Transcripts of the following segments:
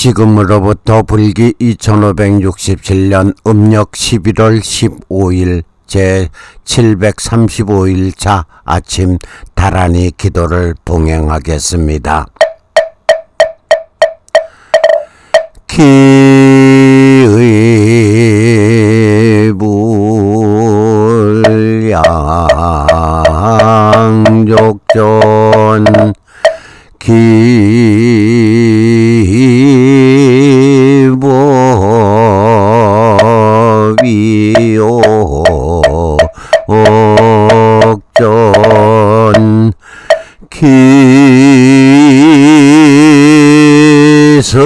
지금으로부터 불기 2567년 음력 11월 15일 제 735일차 아침 다란이 기도를 봉행하겠습니다. 기 기성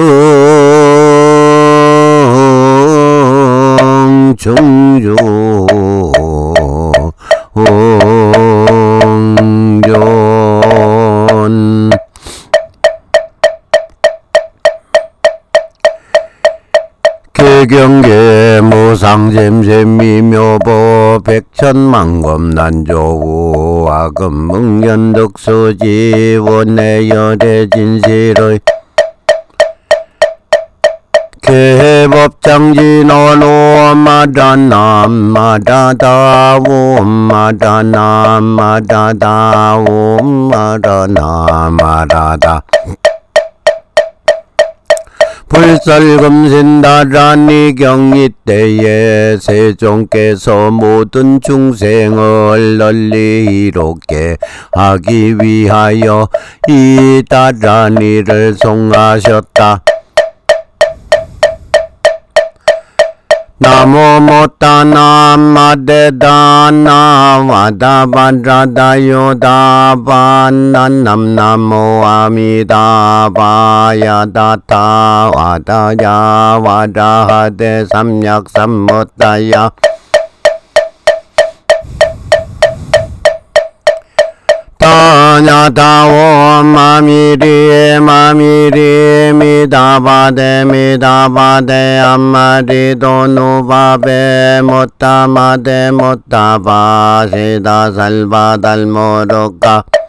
정조 옹전 개경계 무상잼잼미묘보 백천만검 난조우 아금 묵년덕소지 원내열의 진실의 개법장진언오 마다남 마다다오 마다남 마다다오 마다나 마다다 불설금신다라니 경이 때에 세종께서 모든 중생을 널리 이롭게 하기 위하여 이 다라니를 송하셨다. नमो मो तद् दानयो दं नमो अमिदा दत्ता वदया वदहद सम्यक् सम्मुदय 바라다 요다 바난 나모 아미다 바야다 타와다 야와다 하데 삼약 삼못다야 다냐다오 마미리 마미리 미다바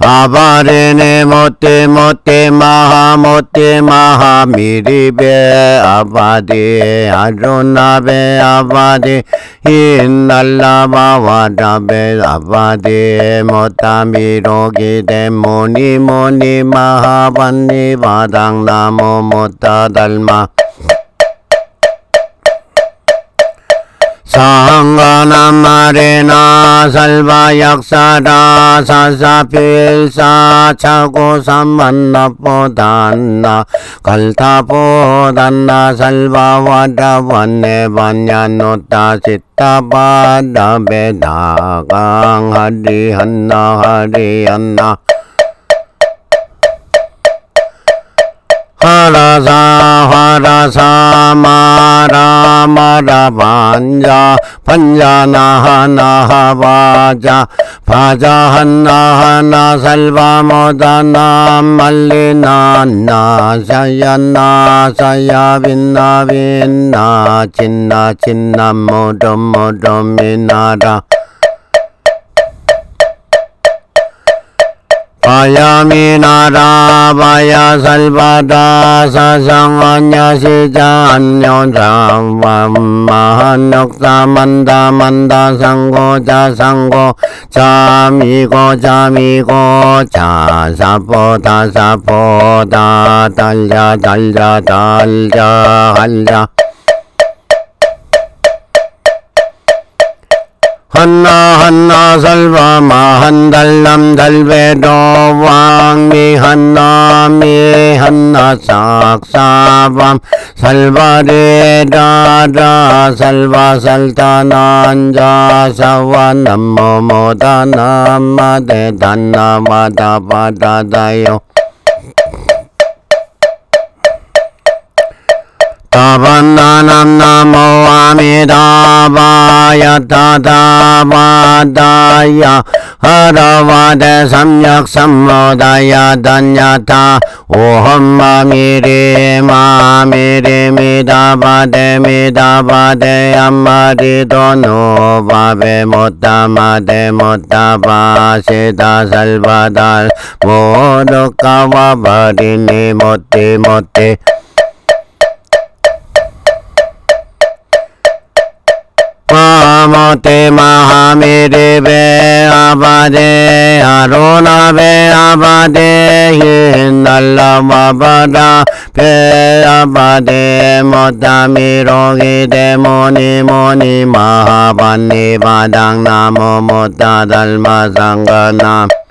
데 미다바데 암마리도 누바베 못다마데 못다바 시다 살바 달모로까 아바레네 모떼 모떼 마하 모떼 마하 미리베 아바디 아루나베 아바디 인날라바와다베 아바디 모타미로기 데 모니 모니 마하반니 바당나모 모타달마 상가나마레나 살바약사라 사사필사 차고 삼만나보단나 갈타보단나 살바와다 원네반야노타 시타바다베다강 하리한나 하리한나 하라사 하라사 마라 마라 반자 반자 나 하나 바자. 바자 하나 하나 살바 말리 나 나 사야 나 사야 빈나 빈나 친나 친나 모도 모도 미나라 바야미나라 바야살바다 사상언야시자 안녕자만마한역사 만다 만다 상고자 상고 자미고 자미고 자사포다 사포다 달자 달자 달자 할자 한나 한나 설바마 한달남 달배도 왕미 한나 미 한나 삭사밤. 살바레다다. 살바 살타난자 사와 남모모다 남마데 단나마다 바다다요. 다반나남나모 아미다바야 다다 바다야 하라와대 삼약 삼모다야 단야타 오험마 미리 마미리 미다바데 미다바데 암마리도 노바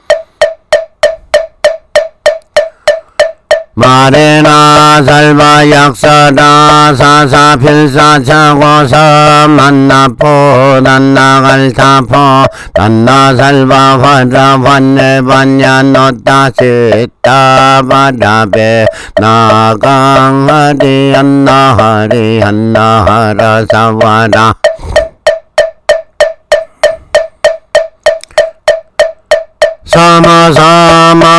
시다 마레나 살바 약사다 사사 필사 차고서 만나포 단나갈 타포 단나 살바 화자 환네 반야 노다 시타 바다베 나강 하리 안나 하리 안나 하라 사와라. 사마 사마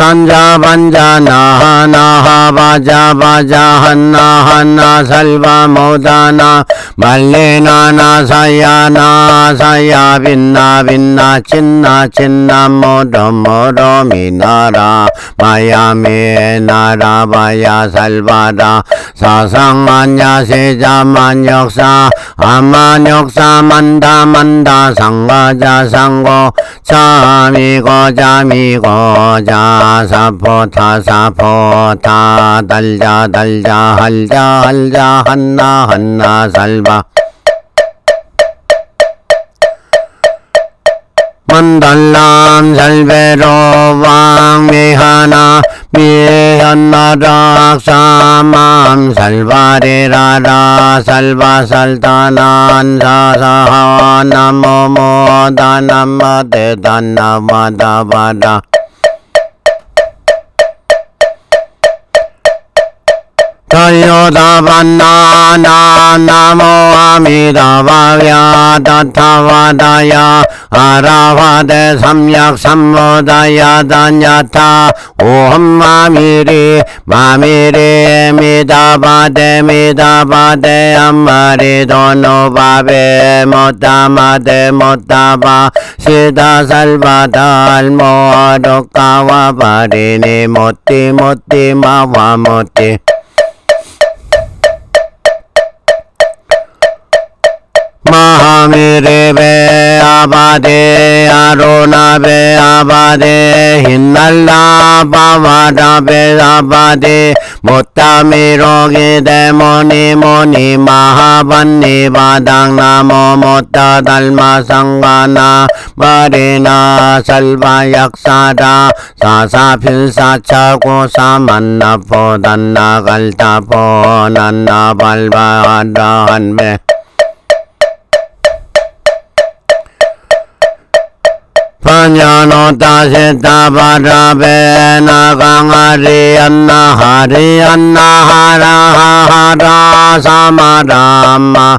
सञ्जा वन् जनाः नाः। 바자 바자 한나 한나 살바 모다나 말레나나 사야나 사야 빛나 빛나 친나 친나 모도 모도 미나라 마야미 나라 바야 살바라 사상만야 세자만 역사 아만 역사 만다 만다 상가자 상고 자미고 자미고 자사포 타 사포 타 달자 달자 할자 할자 한나 한나 살바. 만달람 살베로 왕미하나 미현나락 사맘 살바리라라. 살바살다난 사사하 나모모다 나마데다 나마다바다 달려다반나나 나모 아미다바야 다타와다야 아라화대 삼약 삼 미리 마미리 미다바데 미다바데 암마리도 노바베 못다마데 못다바 시다살바달 모아도까와 바리니 못띠 못띠 마와 못띠 마하미레베 아바데 아로나베 아바데 흰날라 바바다베 아바데 못다미로기 데모니 모니 마하반니 바당나모 못다 달마 상가나 바리나 살바 약사다 사사필사차 고 사 만나포 단나갈타포 난나발바다 한배 파냐노 따시타 바라베 나강하리 안나하리 안나하라하라 사마라마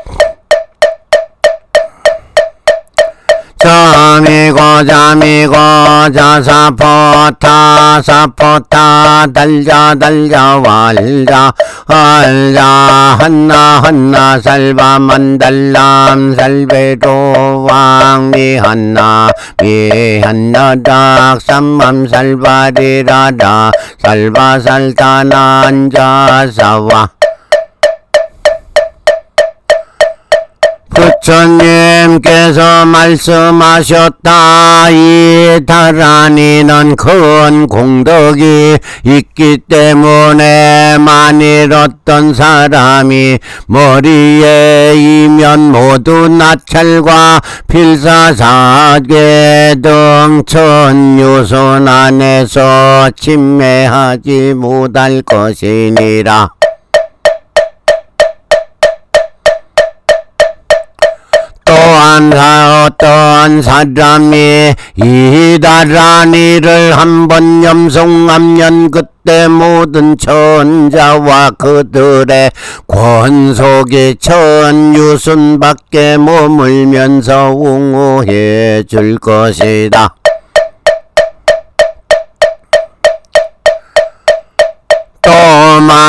자미고 자사포타 사포타 달자 달자 wal자 할자 한나 한나 살바 만달람 살베로 왕미 한나 미 한나 닭 삼맘 살바리라다 살바 살타난자 사와 부처님께서 말씀하셨다. 이 다란이는 큰 공덕이 있기 때문에 만일 어떤 사람이 머리에 이면 모두 나찰과 필사사계 등 천유선 안에서 침매하지 못할 것이니라. 사람이 이다라니를 한번 염송하면 그때 모든 천자와 그들의 권속이 천유순 밖에 머물면서 웅호해 줄 것이다.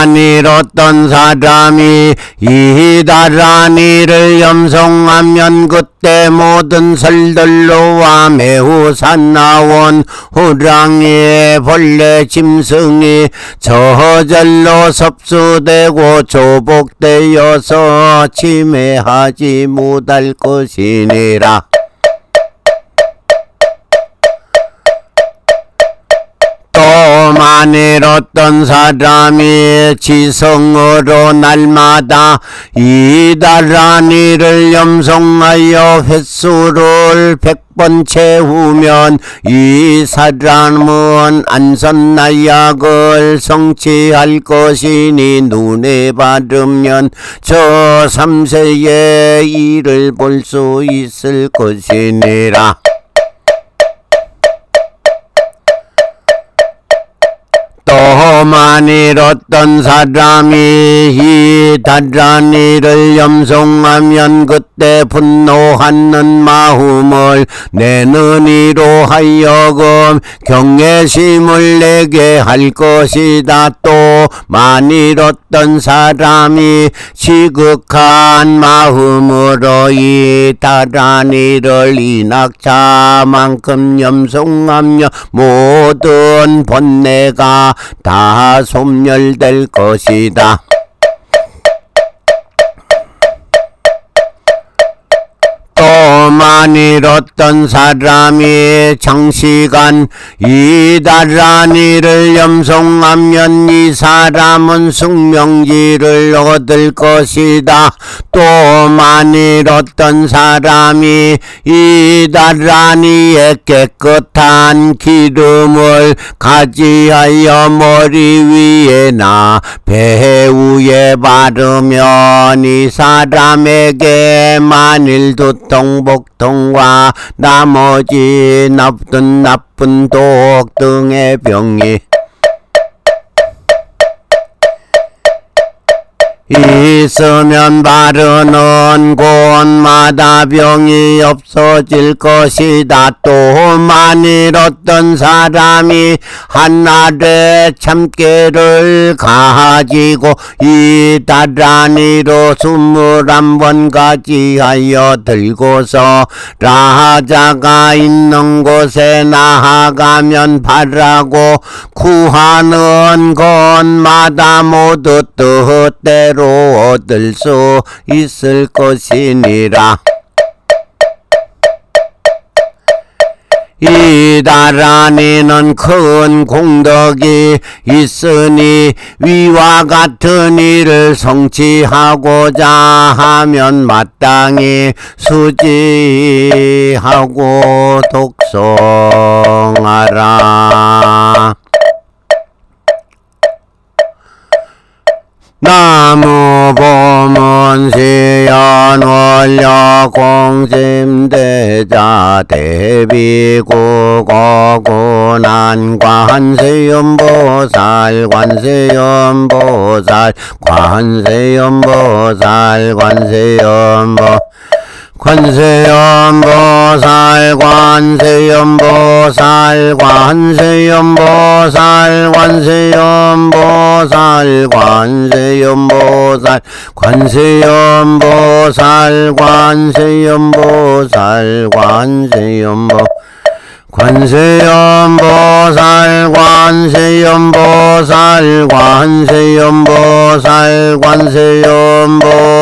만일 어떤 사람이 이다라니를 염송하면 그때 모든 설들로와 매우 산나온 호랑이 벌레 짐승이 저절로 섭수되고 조복되어서 침해하지 못할 것이니라. 만일 어떤 사람이 지성으로 날마다 이다라니를 염송하여 횟수를 백번 채우면 이 사람은 안선나약을 성취할 것이니 눈에 바르면 저 삼세의 일을 볼 수 있을 것이니라. 또 만일 어떤 사람이 이 다라니를 염송하면 그때 분노하는 마음을 내는 이로 하여금 경외심을 내게 할 것이다. 또 만일 어떤 사람이 시극한 마음으로 이 다라니를 이 낙차만큼 염송하며 모든 번뇌가 다 소멸될 것이다. 만일 어떤 사람이 장시간 이다라니를 염송하면 이 사람은 숙명지를 얻을 것이다. 또 만일 어떤 사람이 이다라니의 깨끗한 기름을 가지하여 머리 위에나 배 위에 바르면 이 사람에게 만일 두통 복통 과 나머지 나쁜 나쁜 독 등의 병이 있으면 바르는 곳마다 병이 없어질 것이다. 또 만일 어떤 사람이 한날에 참깨를 가지고 이 다라니로 스물한 번 가지하여 들고서 라자가 있는 곳에 나아가면 바라고 구하는 곳마다 모두 뜻대로 얻을 수 있을 것이니라. 이 나라니는 큰 공덕이 있으니 위와 같은 일을 성취하고자 하면 마땅히 수지하고 독송하라. 나무 공심대자 대비구 거구난 관세음보살 관세음보살 관세음보살 관세음보 관세음보살 관세음보살 관세음보살 관세음보살 관세음보살 관세음보살 관세음보살 관세음보 관세음보살 관세음보살 관세음보살 관세음보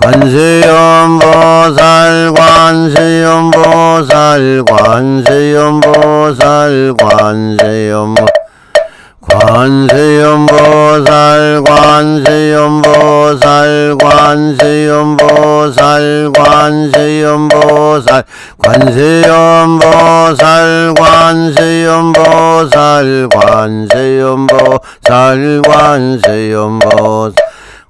관세음보살 관세음보살 관세음보살 관세음 관세음보살 관세음보살 관세음보살 관세음보살 관세음보살 관세음보살 관세음보살 관세음보살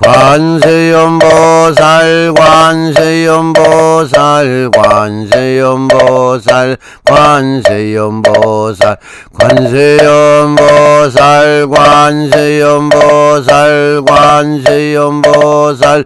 관세음보살 관세음보살 관세음보살 관세음보살 관세음보살 관세음보살 관세음보살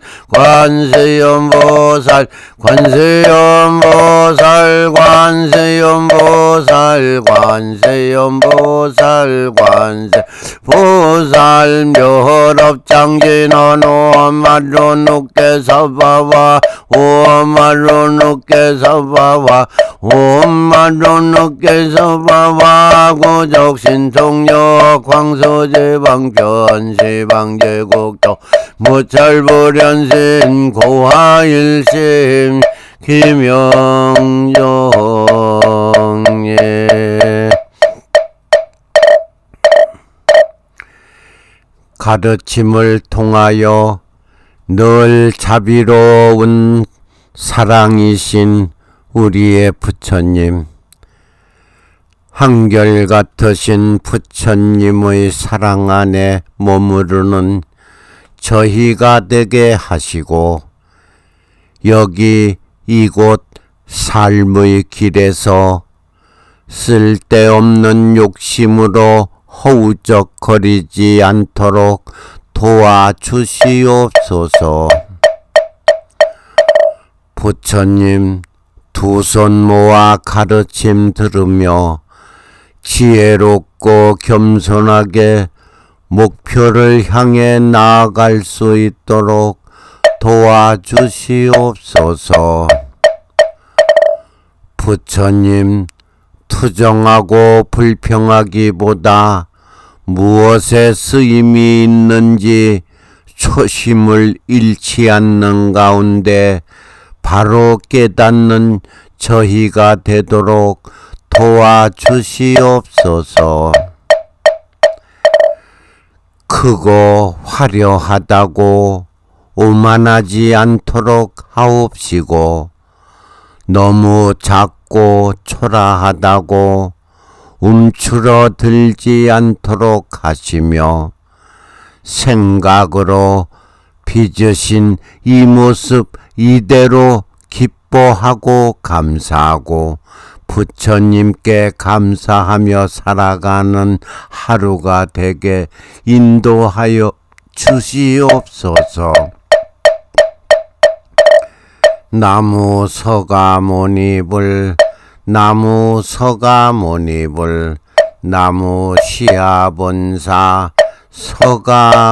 관세음보살 관세음보살 관세음보살 관세 보살 묘럽장진원 오마로 누께서 봐와 오마로 누께서 봐와 오마로 누께서 봐와 고적신통력 광소제방편 시방제국도 무철불연신 고화일심 김영종 가르침을 통하여 늘 자비로운 사랑이신 우리의 부처님, 한결같으신 부처님의 사랑 안에 머무르는 저희가 되게 하시고, 여기 이곳 삶의 길에서 쓸데없는 욕심으로 허우적거리지 않도록 도와주시옵소서. 부처님 두 손 모아 가르침 들으며 지혜롭고 겸손하게 목표를 향해 나아갈 수 있도록 도와주시옵소서. 부처님 투정하고 불평하기보다 무엇에 쓰임이 있는지 초심을 잃지 않는 가운데 바로 깨닫는 저희가 되도록 도와주시옵소서. 크고 화려하다고 오만하지 않도록 하옵시고 너무 작고 초라하다고 움츠러들지 않도록 하시며 생각으로 빚으신 이 모습 이대로 기뻐하고 감사하고 부처님께 감사하며 살아가는 하루가 되게 인도하여 주시옵소서. 나무 서가모니불 나무 서가모니불 나무 시아본사 서가모니불.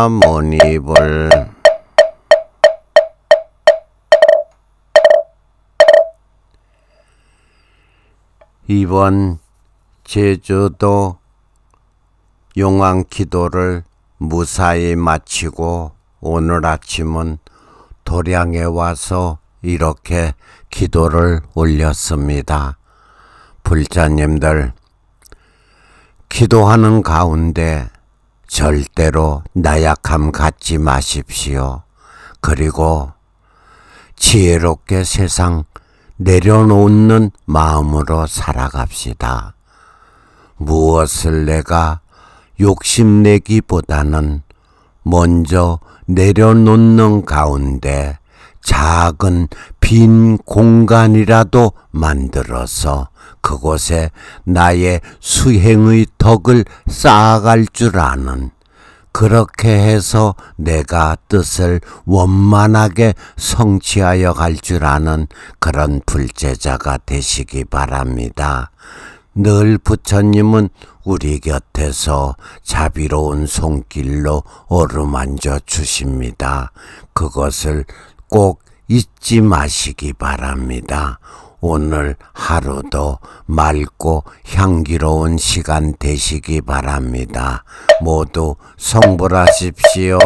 이번 제주도 용왕 기도를 무사히 마치고 오늘 아침은 도량에 와서 이렇게 기도를 올렸습니다. 불자님들, 기도하는 가운데 절대로 나약함 갖지 마십시오. 그리고 지혜롭게 세상 내려놓는 마음으로 살아갑시다. 무엇을 내가 욕심내기보다는 먼저 내려놓는 가운데 작은 빈 공간이라도 만들어서 그곳에 나의 수행의 덕을 쌓아갈 줄 아는 그렇게 해서 내가 뜻을 원만하게 성취하여 갈 줄 아는 그런 불제자가 되시기 바랍니다. 늘 부처님은 우리 곁에서 자비로운 손길로 어루만져 주십니다. 그것을 꼭 잊지 마시기 바랍니다. 오늘 하루도 맑고 향기로운 시간 되시기 바랍니다. 모두 성불하십시오.